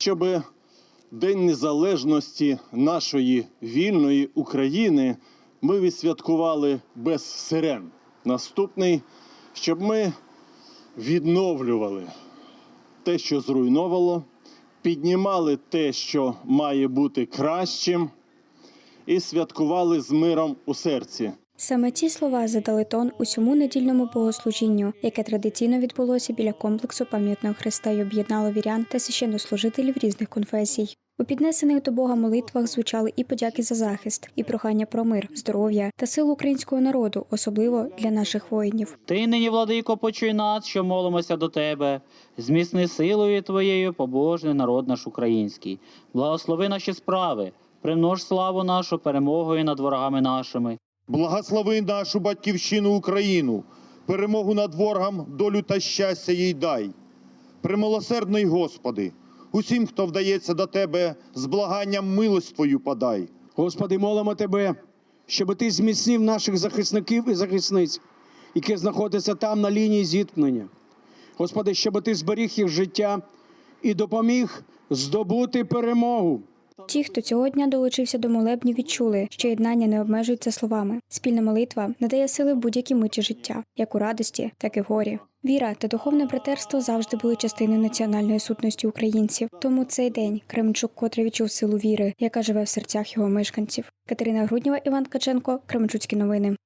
щоб День Незалежності нашої вільної України ми відсвяткували без сирен. Наступний, щоб ми відновлювали те, що зруйновало, піднімали те, що має бути кращим, і святкували з миром у серці. Саме ці слова задали тон усьому недільному богослужінню, яке традиційно відбулося біля комплексу пам'ятного хреста і об'єднало вірян та священнослужителів різних конфесій. У піднесених до Бога молитвах звучали і подяки за захист, і прохання про мир, здоров'я та силу українського народу, особливо для наших воїнів. Ти нині, владико, почуй нас, що молимося до тебе. Зміцни силою твоєю побожний народ наш український. Благослови наші справи, примнож славу нашу перемогою над ворогами нашими. Благослови нашу батьківщину Україну, перемогу над ворогом, долю та щастя їй дай. Примилосердний Господи, усім, хто вдається до Тебе, з благанням милость Твою подай. Господи, молимо Тебе, щоб Ти зміцнив наших захисників і захисниць, які знаходяться там на лінії зіткнення. Господи, щоб Ти зберіг їх життя і допоміг здобути перемогу. Ті, хто цього дня долучився до молебні, відчули, що єднання не обмежується словами. Спільна молитва надає сили будь-якій миті життя, як у радості, так і в горі. Віра та духовне братерство завжди були частиною національної сутності українців. Тому цей день Кременчук котре відчув силу віри, яка живе в серцях його мешканців. Катерина Груднєва, Іван Ткаченко, Кременчуцькі новини.